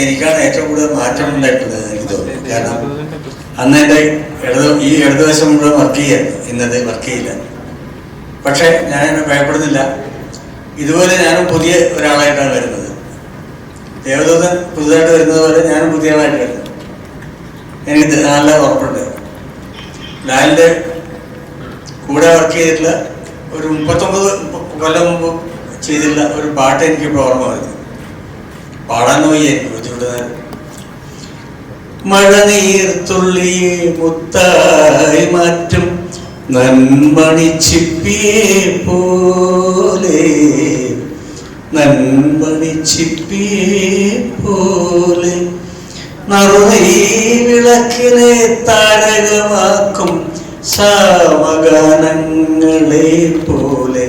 എനിക്കാണ് ഏറ്റവും കൂടുതൽ മാറ്റം ഉണ്ടായിട്ടുള്ളത് എനിക്ക് തോന്നുന്നു. കാരണം അന്ന് എന്റെ ഇടത് ഈ ഇടതുവശം മുഴുവൻ വർക്ക് ചെയ്യാൻ ഇന്നത് വർക്ക് ചെയ്യില്ല. പക്ഷേ ഞാൻ എന്നെ ഭയപ്പെടുന്നില്ല. ഇതുപോലെ ഞാനും പുതിയ ഒരാളായിട്ടാണ് വരുന്നത്. ദേവദൂതൻ പുതുതായിട്ട് വരുന്നത് പോലെ ഞാനും പുതിയ ആളായിട്ട് വരുന്നത് എനിക്ക് നല്ല ഉറപ്പുണ്ട്. ലാലിന്റെ കൂടെ വർക്ക് ചെയ്തിട്ടുള്ള ഒരു മുപ്പത്തൊമ്പത് കൊല്ലം മുമ്പ് ചെയ്തിട്ടുള്ള ഒരു പാട്ട് എനിക്കിപ്പോൾ ഓർമ്മ വരുന്നു. പാടാൻ പോയി മഴ നീർത്തുള്ളിയെ മുത്തായി മാറ്റും നന്മണിച്ചിപ്പിയെ പോലെ. നന്മണിച്ചിപ്പിയെ പോലെ. നറുനീ വിളക്കിനെ താരകമാക്കും സാമഗാനങ്ങളെ പോലെ.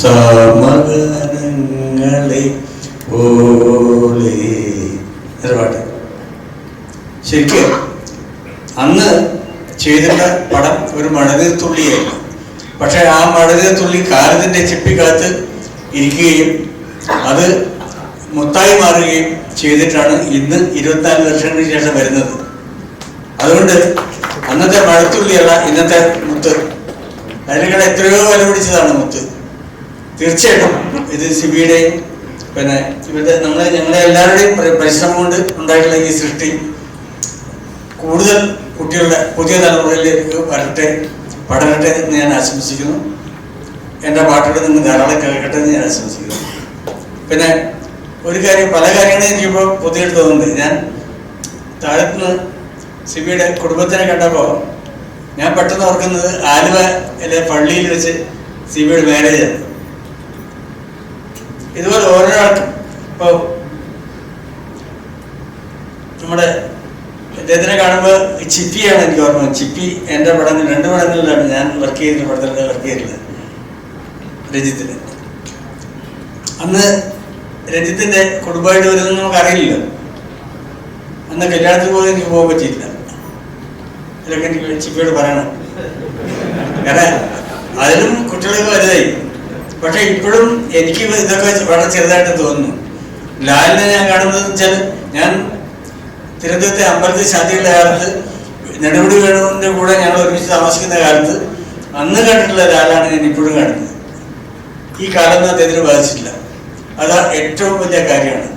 സാമഗാനങ്ങളെ പാട്ട്. ശരിക്കും അന്ന് ചെയ്തിട്ട പടം ഒരു മഴനീർ തുള്ളിയായിരുന്നു. പക്ഷെ ആ മഴനീർ തുള്ളി കാലത്തിന്റെ ചിപ്പിക്കകത്ത് ഇരിക്കുകയും അത് മുത്തായി മാറുകയും ചെയ്തിട്ടാണ് ഇന്ന് ഇരുപത്തിനാല് വർഷങ്ങൾക്ക് ശേഷം വരുന്നത്. അതുകൊണ്ട് അന്നത്തെ മഴത്തുള്ളിയല്ല ഇന്നത്തെ മുത്ത്. അതിനേക്കാൾ എത്രയോ വില പിടിച്ചതാണ് മുത്ത്. തീർച്ചയായിട്ടും ഇത് സിബിയുടെയും പിന്നെ ഇവരുടെ നമ്മൾ ഞങ്ങളെ എല്ലാവരുടെയും പരിശ്രമം കൊണ്ട് ഉണ്ടായിട്ടുള്ള ഈ സൃഷ്ടി കൂടുതൽ കുട്ടികളുടെ പുതിയ തലമുറയിലേക്ക് വരട്ടെ പടരട്ടെ എന്ന് ഞാൻ ആശംസിക്കുന്നു. എന്റെ പാട്ടുകൾ നിന്ന് ധാരാളം കേൾക്കട്ടെ എന്ന് ഞാൻ ആശംസിക്കുന്നു. പിന്നെ ഒരു കാര്യം പല കാര്യങ്ങളും എനിക്കിപ്പോൾ പുതിയതായിട്ട് തോന്നുന്നുണ്ട്. ഞാൻ താഴത്തുനിന്ന് സിബിയുടെ കുടുംബത്തിനെ കണ്ടപ്പോൾ ഞാൻ പെട്ടെന്ന് ഓർക്കുന്നത് ആലുവയിലെ പള്ളിയിൽ വെച്ച് സിബിയുടെ മാരേജാണ് ഇതുപോലെ ഓരോരാൾക്കും ഇപ്പോൾ നമ്മുടെ ഇദ്ദേഹത്തിനെ കാണുമ്പോൾ ചിപ്പിയാണ് എനിക്ക് ഓർമ്മ ചിപ്പി എന്റെ പടങ്ങൾ രണ്ട് പടങ്ങളിലാണ് ഞാൻ വർക്ക് ചെയ്തിട്ട് പടത്തിൽ വർക്ക് ചെയ്തിട്ടുള്ളത് രജിത്തിന് അന്ന് രജിത്തിന്റെ കുടുംബമായിട്ട് വരുന്നത് നമുക്ക് അറിയില്ല അന്ന് കല്യാണത്തിന് പോലും എനിക്ക് പോകാൻ പറ്റിയില്ല ഇതൊക്കെ എനിക്ക് ചിപ്പിയോട് പറയണം. കാരണം അതിലും കുട്ടികളൊക്കെ വലുതായി. പക്ഷെ ഇപ്പോഴും എനിക്ക് ഇതൊക്കെ വളരെ ചെറുതായിട്ട് തോന്നുന്നു. ലാലിനെ ഞാൻ കാണുന്നത് വെച്ചാൽ ഞാൻ തിരുവനന്തപുരത്തെ അമ്പലത്തിൽ ശാന്തിയുള്ള കാലത്ത് നെടുമുടി വേണുവിന്റെ കൂടെ ഞങ്ങൾ ഒരുമിച്ച് താമസിക്കുന്ന കാലത്ത് അന്ന് കണ്ടിട്ടുള്ള ലാലാണ് ഞാൻ ഇപ്പോഴും കാണുന്നത്. ഈ കാലം അദ്ദേഹത്തിന് ബാധിച്ചിട്ടില്ല. അതാ ഏറ്റവും വലിയ കാര്യമാണ്.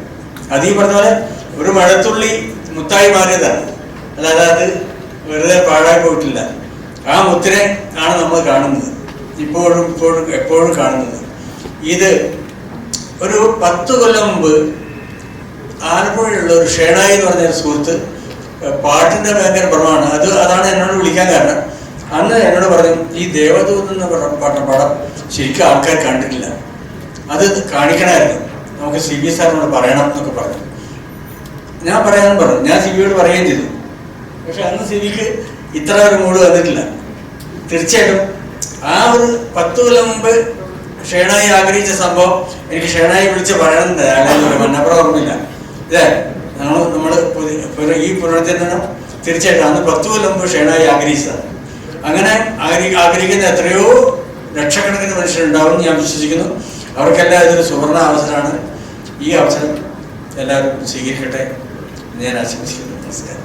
അത് ഈ പറഞ്ഞ പോലെ ഒരു മഴത്തുള്ളി മുത്തായി മാറിയതാണ്. അല്ലാതെ അത് വെറുതെ പാഴായി പോയിട്ടില്ല. ആ മുത്തിനെ ആണ് നമ്മൾ കാണുന്നത്. ഇപ്പോഴും ഇപ്പോഴും എപ്പോഴും കാണുന്നത്. ഇത് ഒരു പത്ത് കൊല്ലം മുമ്പ് ആലപ്പുഴയുള്ള ഒരു ഷേണായി എന്ന് പറഞ്ഞ സുഹൃത്ത് പാട്ടിന്റെ ഭയങ്കര ഭ്രമമാണ് അത് അതാണ് എന്നോട് വിളിക്കാൻ കാരണം. അന്ന് എന്നോട് പറഞ്ഞു ഈ ദേവദൂത് എന്ന് പറഞ്ഞ പടം ശരിക്കും ആൾക്കാർ കണ്ടിട്ടില്ല. അത് കാണിക്കണമായിരുന്നു. നമുക്ക് സി ബി സാറിനോട് പറയണം എന്നൊക്കെ പറഞ്ഞു. ഞാൻ പറയാമെന്ന് പറഞ്ഞു. ഞാൻ സി ബിയോട് പറയുകയും ചെയ്തു. പക്ഷെ അന്ന് സി ബിക്ക് ഇത്ര ഒരു മൂഡ് വന്നിട്ടില്ല. തീർച്ചയായിട്ടും ആ ഒരു പത്തു കൊല്ലം മുമ്പ് ഷേണായി ആഗ്രഹിച്ച സംഭവം എനിക്ക് ഷേണായി വിളിച്ച് പറയണമെന്ന് മന്നപ്പുറം ഓർമ്മയില്ല. ഇതേ നമ്മൾ നമ്മൾ ഈ പുനർജന്മം തീർച്ചയായിട്ടും അന്ന് പത്തു കൊല്ലം മുമ്പ് ഷേണായി ആഗ്രഹിച്ചതാണ്. അങ്ങനെ ആഗ്ര ആഗ്രഹിക്കുന്ന എത്രയോ ലക്ഷക്കണക്കിന് മനുഷ്യരുണ്ടാവും ഞാൻ വിശ്വസിക്കുന്നു. അവർക്കെല്ലാം ഇതൊരു സുവർണ അവസരമാണ്. ഈ അവസരം എല്ലാവരും സ്വീകരിക്കട്ടെ ഞാൻ ആശംസിക്കുന്നു. നമസ്കാരം.